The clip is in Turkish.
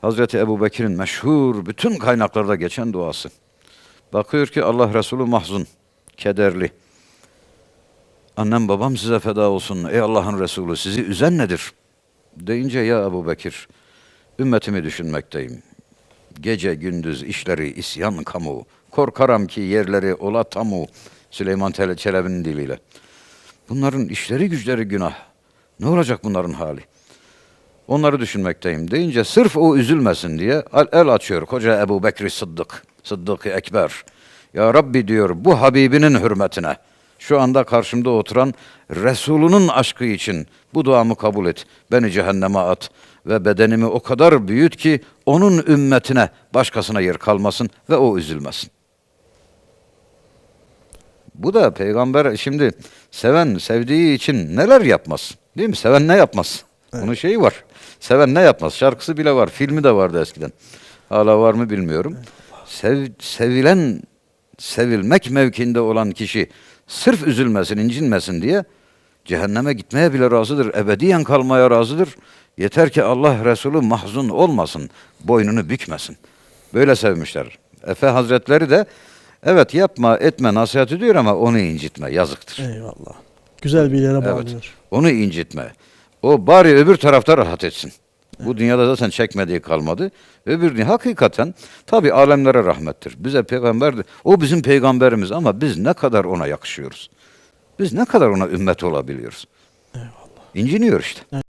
Hazreti Ebu Bekir'in meşhur bütün kaynaklarda geçen duası. Bakıyor ki Allah Resulü mahzun, kederli. Annem babam size feda olsun ey Allah'ın Resulü sizi üzen nedir? Deyince ya Ebu Bekir ümmetimi düşünmekteyim. Gece gündüz işleri isyan kamu. Korkaram ki yerleri ola tamu. Süleyman Çelebi'nin diliyle. Bunların işleri güçleri günah. Ne olacak bunların hali? Onları düşünmekteyim deyince sırf o üzülmesin diye el, açıyor koca Ebu Bekri Sıddık, Sıddık-ı Ekber. Ya Rabbi diyor bu Habibinin hürmetine şu anda karşımda oturan Resulünün aşkı için bu duamı kabul et. Beni cehenneme at ve bedenimi o kadar büyüt ki onun ümmetine başkasına yer kalmasın ve o üzülmesin. Bu da peygamber şimdi seven sevdiği için neler yapmaz? Değil mi? Seven ne yapmaz? Bunun şeyi var. Seven ne yapmaz? Şarkısı bile var. Filmi de vardı eskiden. Hala var mı bilmiyorum. Sev, sevilen, sevilmek mevkinde olan kişi sırf üzülmesin, incinmesin diye cehenneme gitmeye bile razıdır. Ebediyen kalmaya razıdır. Yeter ki Allah Resulü mahzun olmasın, boynunu bükmesin. Böyle sevmişler. Efe Hazretleri de evet yapma etme nasihat ediyor ama onu incitme yazıktır. Eyvallah. Güzel bir yere Evet. bağlıyor. Onu incitme. O bari öbür tarafta rahat etsin. Bu dünyada zaten çekmediği kalmadı. Öbür dünya hakikaten tabi alemlere rahmettir. Bize peygamber de- o bizim peygamberimiz ama biz ne kadar ona yakışıyoruz. Biz ne kadar ona ümmet olabiliyoruz. Eyvallah. İnciniyor işte.